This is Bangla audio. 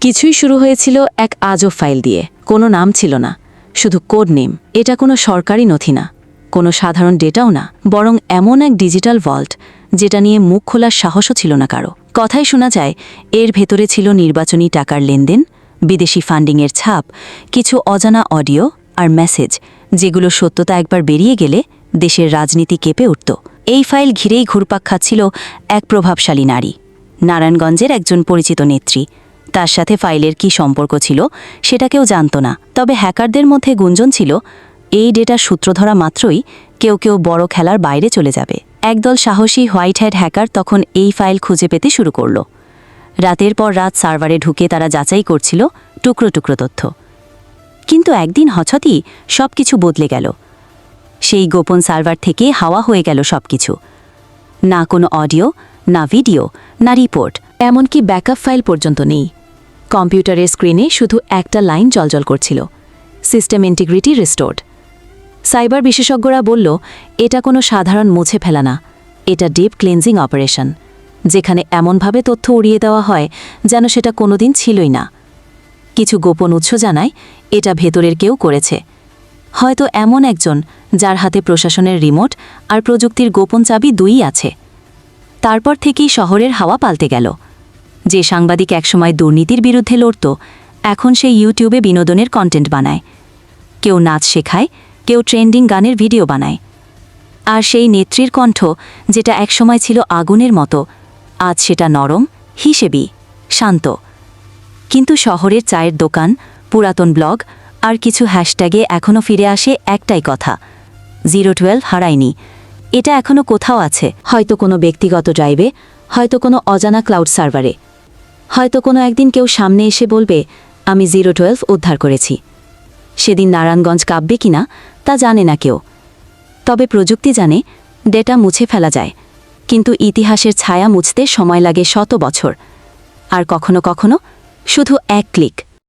কিছুই শুরু হয়েছিল এক আজও ফাইল দিয়ে। কোনো নাম ছিল না। শুধু কোড নেম। এটা কোনো সরকারি নথি না। কোনো সাধারণ ডেটাও না। বরং এমন এক ডিজিটাল ভল্ট যেটা নিয়ে মুখ খোলার সাহসও ছিল না কারও। কথাই শোনা যায়, এর ভেতরে ছিল নির্বাচনী টাকার লেনদেন, বিদেশি ফান্ডিংয়ের ছাপ, কিছু অজানা অডিও আর মেসেজ, যেগুলো সত্যতা একবার বেরিয়ে গেলে দেশের রাজনীতি কেঁপে উঠত। এই ফাইল ঘিরেই ঘুরপাক খাচ্ছিল এক প্রভাবশালী নারী। নারায়ণগঞ্জের একজন পরিচিত নেত্রী। তার সাথে ফাইলের কি সম্পর্ক ছিল সেটা কেউ জানত না। তবে হ্যাকারদের মধ্যে গুঞ্জন ছিল, এই ডেটার সূত্র ধরা মাত্রই কেউ কেউ বড় খেলার বাইরে চলে যাবে। একদল সাহসী হোয়াইট হ্যাড হ্যাকার তখন এই ফাইল খুঁজে পেতে শুরু করল। রাতের পর রাত সার্ভারে ঢুকে তারা যাচাই করছিল টুকরো টুকরো তথ্য। কিন্তু একদিন হঠাৎই সব কিছু বদলে গেল। সেই গোপন সার্ভার থেকে হাওয়া হয়ে গেল সবকিছু। না কোনো অডিও, না ভিডিও, না রিপোর্ট, এমনকি ব্যাকআপ ফাইল পর্যন্ত নেই। কম্পিউটারের স্ক্রিনে শুধু একটা লাইন জলজল করছিল, সিস্টেম ইন্টিগ্রিটি রিস্টোর্ড। সাইবার বিশেষজ্ঞরা বলল, এটা কোনো সাধারণ মুছে ফেলা না, এটা ডিপ ক্লিনজিং অপারেশন, যেখানে এমনভাবে তথ্য উড়িয়ে দেওয়া হয় যেন সেটা কোনোদিন ছিলই না। কিছু গোপন উৎস জানায়, এটা ভেতরের কেউ করেছে। হয়তো এমন একজন যার হাতে প্রশাসনের রিমোট আর প্রযুক্তির গোপন চাবি দুই আছে। তারপর থেকেই শহরের হাওয়া পাল্টে গেল। যে সাংবাদিক একসময় দুর্নীতির বিরুদ্ধে লড়ত, এখন সে ইউটিউবে বিনোদনের কন্টেন্ট বানায়। কেউ নাচ শেখায়, কেউ ট্রেন্ডিং গানের ভিডিও বানায়। আর সেই নেত্রীর কণ্ঠ, যেটা একসময় ছিল আগুনের মতো, আজ সেটা নরম, হিসেবি, শান্ত। কিন্তু শহরের চায়ের দোকান, পুরাতন ব্লগ, আর কিছু হ্যাশট্যাগে এখনও ফিরে আসে একটাই কথা জিরো টুয়েলভ হারায়নি। এটা এখনও কোথাও আছে, হয়তো কোনো ব্যক্তিগত ড্রাইভে হয়তো কোনো অজানা ক্লাউড সার্ভারে হয়তো কোনো একদিন কেউ সামনে এসে বলবে, আমি জিরো টুয়েলভ উদ্ধার করেছি। সেদিন নারায়ণগঞ্জ কাঁপবে কিনা তা জানে না কেউ। তবে প্রযুক্তি জানে, ডেটা মুছে ফেলা যায়। কিন্তু ইতিহাসের ছায়া মুছতে সময় লাগে শত বছর। আর কখনো কখনো শুধু এক ক্লিক।